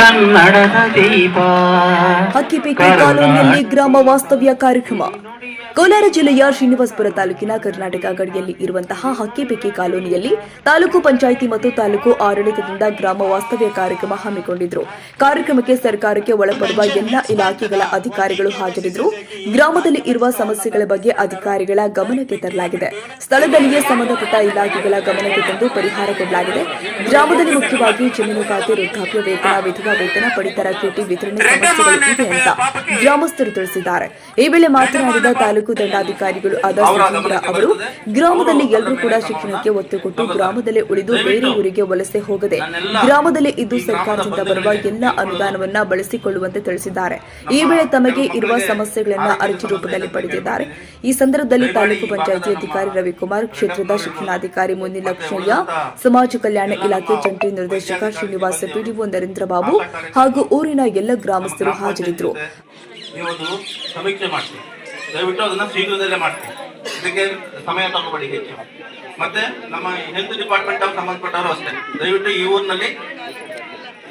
ಕನ್ನಡದ ದೀಪ. ಹಕ್ಕಿಪೇಟೆ ಕಾಲೋನಿಯಲ್ಲಿ ಗ್ರಾಮ ವಾಸ್ತವ್ಯ ಕಾರ್ಯಕ್ರಮ. ಕೋಲಾರ ಜಿಲ್ಲೆಯ ಶ್ರೀನಿವಾಸಪುರ ತಾಲೂಕಿನ ಕರ್ನಾಟಕ ಗಡಿಯಲ್ಲಿ ಇರುವಂತಹ ಹಕ್ಕಿಪೇಟೆ ಕಾಲೋನಿಯಲ್ಲಿ ತಾಲೂಕು ಪಂಚಾಯಿತಿ ಮತ್ತು ತಾಲೂಕು ಆಡಳಿತದಿಂದ ಗ್ರಾಮ ವಾಸ್ತವ್ಯ ಕಾರ್ಯಕ್ರಮ ಹಮ್ಮಿಕೊಂಡಿದ್ರು. ಕಾರ್ಯಕ್ರಮಕ್ಕೆ ಸರ್ಕಾರಕ್ಕೆ ಒಳಪಡುವ ಎಲ್ಲ ಇಲಾಖೆಗಳ ಅಧಿಕಾರಿಗಳು ಹಾಜರಿದ್ದರು ಗ್ರಾಮದಲ್ಲಿ ಇರುವ ಸಮಸ್ಯೆಗಳ ಬಗ್ಗೆ ಅಧಿಕಾರಿಗಳ ಗಮನಕ್ಕೆ ತರಲಾಗಿದೆ. ಸ್ಥಳದಲ್ಲಿಯೇ ಸಂಬಂಧಪಟ್ಟ ಇಲಾಖೆಗಳ ಗಮನಕ್ಕೆ ತಂದು ಪರಿಹಾರ ಕೊಡಲಾಗಿದೆ. ಗ್ರಾಮದಲ್ಲಿ ಮುಖ್ಯವಾಗಿ ಜಮೀನು ಖಾತೆ, ವೃದ್ಧಾಪ್ಯ ವೇತನ, ವಿಧವಾ ವೇತನ, ಪಡಿತರ ಚೀಟಿ ವಿತರಣೆ ಸಮಸ್ಯೆಗಳು ಇವೆ ಅಂತ ಗ್ರಾಮಸ್ಥರು ತಿಳಿಸಿದ್ದಾರೆ. ಈ ವೇಳೆ ಮಾತನಾಡಿದ ತಾಲೂಕು ದಂಡಾಧಿಕಾರಿಗಳು ಆದ ಸುಧೀಂದ್ರ ಅವರು ಗ್ರಾಮದಲ್ಲಿ ಎಲ್ಲರೂ ಕೂಡ ಶಿಕ್ಷಣಕ್ಕೆ ಒತ್ತು ಕೊಟ್ಟು ಗ್ರಾಮದಲ್ಲೇ ಉಳಿದು ಬೇರೆ ಊರಿಗೆ ವಲಸೆ ಹೋಗದೆ ಗ್ರಾಮದಲ್ಲೇ ಇದ್ದು ಸರ್ಕಾರದಿಂದ ಬರುವ ಎಲ್ಲ ಅನುದಾನವನ್ನ ಬಳಸಿಕೊಳ್ಳುವಂತೆ ತಿಳಿಸಿದ್ದಾರೆ. ಈ ವೇಳೆ ತಮಗೆ ಇರುವ ಸಮಸ್ಯೆಗಳನ್ನ ಅರ್ಜಿ ರೂಪದಲ್ಲಿ ಪಡೆದಿದ್ದಾರೆ. ಈ ಸಂದರ್ಭದಲ್ಲಿ ತಾಲೂಕು ಪಂಚಾಯಿತಿ ಅಧಿಕಾರಿ ರವಿಕುಮಾರ್ ಕ್ಷೇತ್ರದ ಶಿಕ್ಷಣಾಧಿಕಾರಿ ಮುನಿಲಕ್ಷ್ಮಯ್ಯ ಸಮಾಜ ಕಲ್ಯಾಣ ಇಲಾಖೆ ಜಂಟಿ ನಿರ್ದೇಶಕ ಶ್ರೀನಿವಾಸ ಪಿಡಿಒ ನರೇಂದ್ರ ಬಾಬು ಹಾಗೂ ಊರಿನ ಎಲ್ಲ ಗ್ರಾಮಸ್ಥರು ಹಾಜರಿದ್ದರು ಸಮೀಕ್ಷೆ ಮಾಡಿಸಿ ದಯವಿಟ್ಟು ಅದನ್ನ ಶೀಘ್ರದಲ್ಲೇ ಮಾಡ್ತೀವಿ ಇದಕ್ಕೆ ಸಮಯ ತಗೋಬೇಡಿ ಹೆಚ್ಚು. ಮತ್ತೆ ನಮ್ಮ ಹೆಲ್ತ್ ಡಿಪಾರ್ಟ್ಮೆಂಟ್ ಅವ್ರು ಸಂಬಂಧಪಟ್ಟವರು ಅಷ್ಟೇ. ದಯವಿಟ್ಟು ಈ ಊರಿನಲ್ಲಿ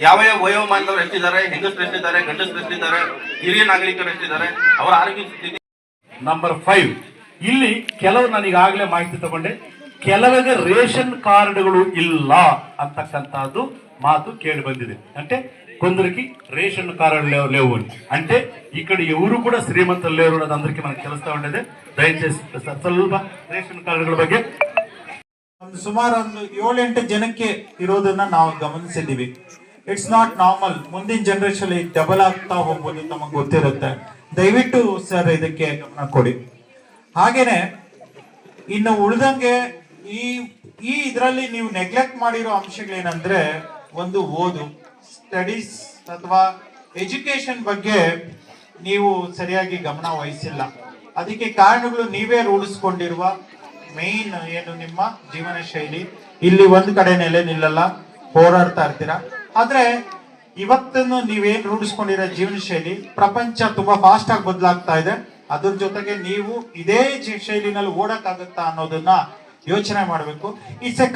ಯಾವ ಯಾವ ವಯೋಮಾನದವ್ರು ಎಷ್ಟಿದ್ದಾರೆ, ಹೆಂಗಸರು ಎಷ್ಟಿದ್ದಾರೆ, ಗಂಡಸರು ಎಷ್ಟಿದ್ದಾರೆ, ಹಿರಿಯ ನಾಗರಿಕರು ಎಷ್ಟಿದ್ದಾರೆ, ಅವರ ಆರೋಗ್ಯ ಸ್ಥಿತಿ. ನಂಬರ್ ಫೈವ್ ಇಲ್ಲಿ ಕೆಲವು ನಾನು ಈಗಾಗಲೇ ಮಾಹಿತಿ ತಗೊಂಡೆ. ಕೆಲವರಿಗೆ ರೇಷನ್ ಕಾರ್ಡ್ಗಳು ಇಲ್ಲ ಅಂತಕ್ಕಂಥದ್ದು ಮಾತು ಕೇಳಿ ಬಂದಿದೆ. అంటే కొందరికి రేషన్ కార్డు లేవు లేవు అని అంటే ఇక్కడ ఎవరు కూడా శ్రీమంతులు లేరు ಅನ್ನೋದು అందరికీ మనకు తెలుస్తా ఉండేది దయచేసి ಸ್ವಲ್ಪ ರೇಷನ್ ಕಾರ್ಡ್ಗಳ ಬಗ್ಗೆ ಒಂದು ಸುಮಾರು ಒಂದು ಏಳೆಂಟು ಜನಕ್ಕೆ ಇರೋದನ್ನ ನಾವು ಗಮನಿಸಿದ್ದೀವಿ ಇಟ್ಸ್ ನಾಟ್ ನಾರ್ಮಲ್ ಮುಂದಿನ ಜನರೇಷನ್ ಡಬಲ್ ಆಗ್ತಾ ಹೋಗ್ಬೋದು ನಮಗೆ ಗೊತ್ತಿರುತ್ತೆ ದಯವಿಟ್ಟು ಸರ್ ಇದಕ್ಕೆ ಗಮನ ಕೊಡಿ ಹಾಗೇನೆ ಇನ್ನು ಉಳಿದಂಗೆ ಈ ಈ ಇದರಲ್ಲಿ ನೀವು ನೆಗ್ಲೆಕ್ಟ್ ಮಾಡಿರೋ ಅಂಶಗಳೇನಂದ್ರೆ ಒಂದು ಓದು ಸ್ಟಡೀಸ್ ಅಥವಾ ಎಜುಕೇಶನ್ ಬಗ್ಗೆ ನೀವು ಸರಿಯಾಗಿ ಗಮನ ವಹಿಸಿಲ್ಲ. ಅದಕ್ಕೆ ಕಾರಣಗಳು ನೀವೇ ರೂಢಿಸ್ಕೊಂಡಿರುವ ಮೇನ್ ಏನು ನಿಮ್ಮ ಜೀವನ ಶೈಲಿ? ಇಲ್ಲಿ ಒಂದು ಕಡೆ ನೆಲೆ ನಿಲ್ಲಲ್ಲ, ಹೋರಾಡ್ತಾ ಇರ್ತೀರಾ? ಆದ್ರೆ ಇವತ್ತನ್ನು ನೀವೇನ್ ರೂಢಿಸ್ಕೊಂಡಿರೋ ಜೀವನ ಶೈಲಿ? ಪ್ರಪಂಚ ತುಂಬಾ ಫಾಸ್ಟ್ ಆಗಿ ಬದಲಾಗ್ತಾ ಇದೆ. ಅದ್ರ ಜೊತೆಗೆ ನೀವು ಇದೇ ಶೈಲಿನಲ್ಲಿ ಓಡಕ್ಕಾಗತ್ತಾ ಅನ್ನೋದನ್ನ ಯೋಚನೆ ಮಾಡಬೇಕು. It's A